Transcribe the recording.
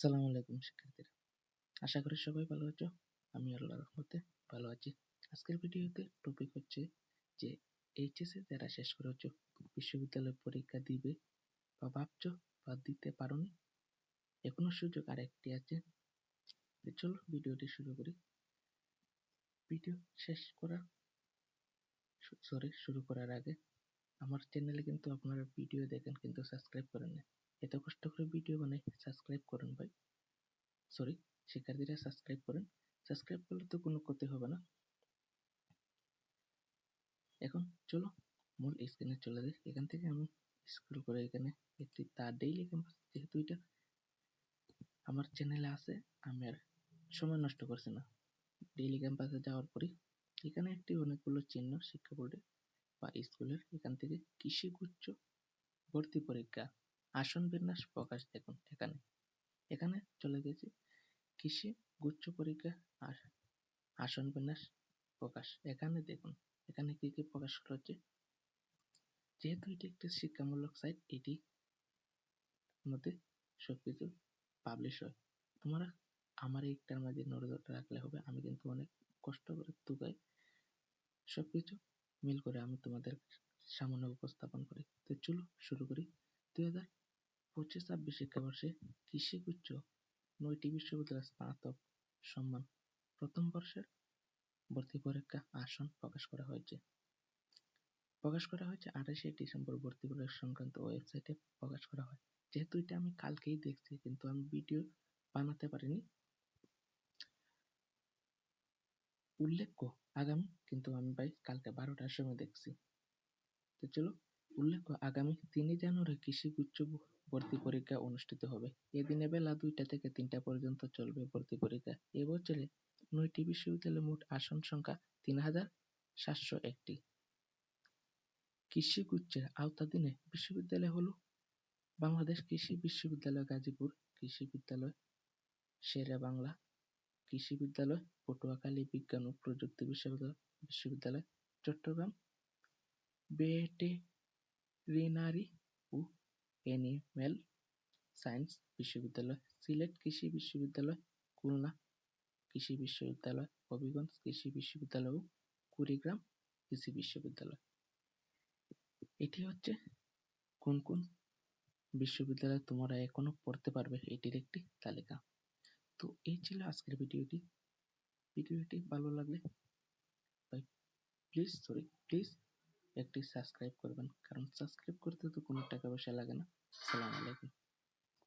আসসালামু আলাইকুম, শিক্ষার্থীরা। আশা করি সবাই ভালো আছো। আমি আল্লাহর রহমতে ভালো আছি। আজকের ভিডিওতে টপিক হচ্ছে যে এইচএসএ যারা শেষ করেছ বিশ্ববিদ্যালয় পরীক্ষা দিবে বা ভাবছ বা দিতে পারোনি, এখনও সুযোগ আর একটি আছে চলো ভিডিওটি শুরু করি। ভিডিও শেষ করার সরি শুরু করার আগে আমার চ্যানেলে কিন্তু আপনারা ভিডিও দেখেন কিন্তু সাবস্ক্রাইব করেন না। এত কষ্ট করে ভিডিও বানাই সাবস্ক্রাইব করেন ভাই। সরি শিক্ষার্থীরা সাবস্ক্রাইব করেন। সাবস্ক্রাইব করলে তো কোনো ক্ষতি হবে না। এখন চলো, মূল স্ক্রিনে চলে যাই। এখান থেকে আমি স্ক্রল করে এখানে একটি তার ডেইলি ক্যাম্পাস যেহেতু এটা আমার চ্যানেলে আছে, আমি আর সময় নষ্ট করছি না। ডেইলি ক্যাম্পাসে যাওয়ার পরই এখানে একটি অনেকগুলো চিহ্ন শিক্ষা বোর্ডে বা স্কুলের এখান থেকে কৃষি গুচ্ছ ভর্তি পরীক্ষা আসন বিন্যাস প্রকাশ দেখুন এখানে। এখানে চলে গেছি। কৃষি, গুচ্ছ পরীক্ষা আর আসন বিন্যাস প্রকাশ। এখানে দেখুন, এখানে কি কি প্রকাশ করা হচ্ছে? যেহেতু এটি একটি শিক্ষামূলক সাইট এটি মধ্যে সবকিছু পাবলিশ হয়। তোমরা আমার এইটার মাঝে নজর রাখলে হবে, আমি কিন্তু অনেক কষ্ট করে তুকাই। সবকিছু মিল করে আমি তোমাদের সামনে উপস্থাপন করি। তো চলো শুরু করি। দুই হাজার পঁচিশ, ছাব্বিশ শিক্ষাবর্ষে কৃষি গুচ্ছ নয়টি বিশ্ববিদ্যালয়ের স্নাতক সম্মান প্রথম বর্ষের ভর্তি পরীক্ষা আসন প্রকাশ করা হয়েছে। প্রকাশ করা হয়েছে আঠাশে ডিসেম্বর ভর্তি পরীক্ষা সংক্রান্ত ওয়েবসাইটে প্রকাশ করা হয়। যেহেতু এটা আমি কালকেই দেখছি, কিন্তু আমি ভিডিও বানাতে পারিনি। উল্লেখ্য আগামী, কিন্তু আমি ভাই কালকে বারোটার সময় দেখছি। তো চলো, উল্লেখ্য আগামী তিনই জানুয়ারি কৃষি গুচ্ছ ভর্তি পরীক্ষা অনুষ্ঠিত হবে। এদিনে বেলা দুইটা থেকে তিনটা পর্যন্ত চলবে ভর্তি পরীক্ষা। এবছরে নয়টি বিশ্ববিদ্যালয়ের মোট আসন সংখ্যা তিন হাজার সাতশো একটি। কৃষি গুচ্ছের আওতাধীনে বিশ্ববিদ্যালয় হলো বাংলাদেশ কৃষি বিশ্ববিদ্যালয় গাজীপুর কৃষি বিদ্যালয়, শেরে বাংলা কৃষি বিদ্যালয়, পটুয়াখালী বিজ্ঞান ও প্রযুক্তি বিশ্ববিদ্যালয় বিশ্ববিদ্যালয়, চট্টগ্রাম ভেটেরিনারি ও এনিম্যাল সায়েন্স বিশ্ববিদ্যালয়, সিলেট কৃষি বিশ্ববিদ্যালয়, খুলনা কৃষি বিশ্ববিদ্যালয়, হবিগঞ্জ কৃষি বিশ্ববিদ্যালয় ও কুড়িগ্রাম কৃষি বিশ্ববিদ্যালয়। এটি হচ্ছে কোন কোন বিশ্ববিদ্যালয় তোমরা এখনও পড়তে পারবে এটির একটি তালিকা। তো এই ছিল আজকের ভিডিওটি। ভিডিওটি ভালো লাগলে প্লিজ, সরি, প্লিজ একটি সাবস্ক্রাইব করবেন। কারণ সাবস্ক্রাইব করতে তো কোনো টাকা পয়সা লাগে না। সালাম আলাইকুম।